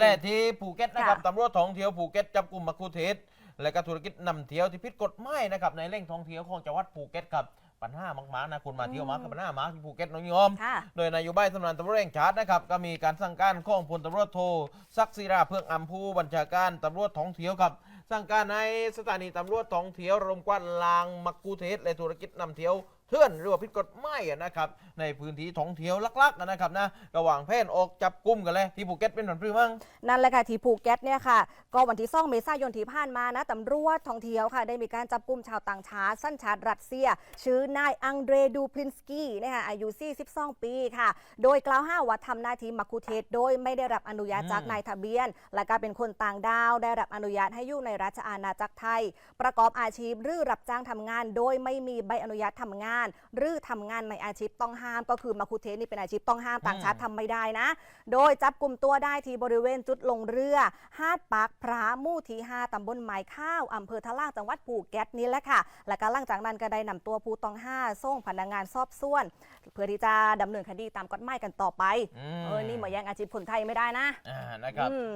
แหละที่ภูเก็ตนะครับค่ะ ตำรวจท่องเที่ยวภูเก็ตจับกลุ่มมักคุเทศ และก็ธุรกิจนำเที่ยวที่ผิดกฎหมายนะครับในแหล่งท่องเที่ยวของจังหวัดภูเก็ตครับปัญหามากๆนะคุณมาเที่ยวมากับปัญหามากที่ภูเก็ตน้องโยมค่ะ โดยนายโยบายสำนักตำรวจแห่งชาตินะครับก็มีการสั่งการของพลตำรวจโทศักดิ์ศิราเพื่องอัมพูบัญชาการตำรวจท้องเที่ยวครับ สั่งการให้สถานีตำรวจท้องเที่ยวรวมกวาดลางมักกูเทศและธุรกิจนำเที่ยว เถื่อนหรือว่าผิดกฎหมายอะนะครับในพื้นที่ท่องเที่ยวลักๆนะครับนะระหว่างแพนออกจับกลุ่มกันเลยที่ภูเก็ตเป็นผลพรือมั้งนั่นแหละค่ะที่ภูเก็ตเนี่ยค่ะก็วันที่2เมษายนที่ผ่านมานะตำรวจท่องเที่ยวค่ะ ได้มีการจับกลุ่มชาวต่างชาติสัญชาติรัสเซีย ชื่อนายอังเดรดูพลินสกี้นะคะอายุ 42 ปีค่ะ โดยกล่าวหาว่าทำหน้าที่มักคุเทศโดยไม่ได้รับอนุญาตอืมจากนายทะเบียน และก็เป็นคนต่างดาวได้รับอนุญาตให้อยู่ในราชอาณาจักรไทย ประกอบอาชีพหรือรับจ้างทำงาน โดยไม่มีใบอนุญาตทำงานหรือทำงานในอาชีพต้องห้าม ก็คือมักคุเทศนี่เป็นอาชีพต้องห้ามต่างชาติทำไม่ได้นะ โดยจับกลุ่มตัวได้ที่บริเวณจุดลงเรือหาดปากพระหมู่ที่5ตำบลไม้ข้าวอำเภอทะล่างจังหวัดภูเก็ตนี่แหละค่ะ และก็หลังจากนั้นก็ได้นำตัวผู้ต้องห้าส่งพนักงานสอบสวน เพื่อที่จะดำเนินคดีตามกฎหมายกันต่อไป อืมเออ นี่เหมือนยังอาชีพคนไทยไม่ได้นะ อ่านะครับ อืม